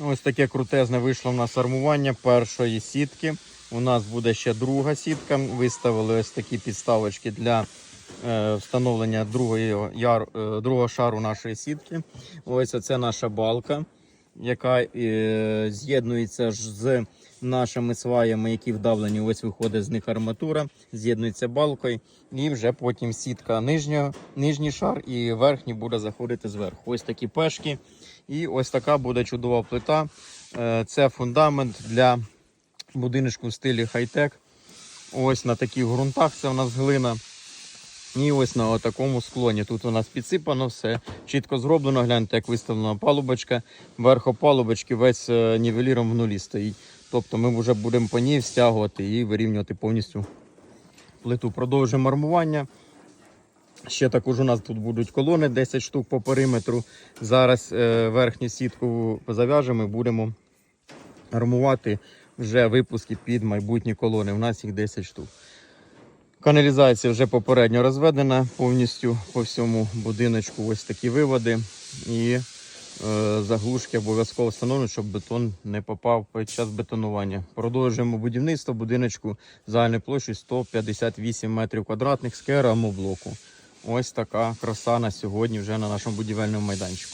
Ось таке крутезне вийшло в нас армування першої сітки. У нас буде ще друга сітка. Виставили ось такі підставочки для е, встановлення другої, е, другого шару нашої сітки. Ось це наша балка, яка е, з'єднується з нашими сваями, які вдавлені. Ось виходить з них арматура, з'єднується балкою, і вже потім сітка нижня, нижній шар і верхній буде заходити зверху. Ось такі пешки. І ось така буде чудова плита. Е, Це фундамент для будиночку в стилі хай-тек. Ось на таких ґрунтах це у нас глина. І ось на такому склоні. Тут у нас підсипано все чітко зроблено. Гляньте, як виставлена палубочка. Верхо палубочки весь е, нівеліром в нулі стоїть. Тобто ми вже будемо по ній стягувати і вирівнювати повністю плиту. Продовжуємо армування. Ще також у нас тут будуть колони 10 штук по периметру. Зараз е, верхню сітку зав'яжемо і будемо армувати вже випуски під майбутні колони. У нас їх 10 штук. Каналізація вже попередньо розведена повністю по всьому будиночку. Ось такі виводи. І е, заглушки обов'язково встановлено, щоб бетон не попав під час бетонування. Продовжуємо будівництво будиночку загальною площею 158 метрів квадратних з керамоблоку. Ось така краса на сьогодні вже на нашому будівельному майданчику.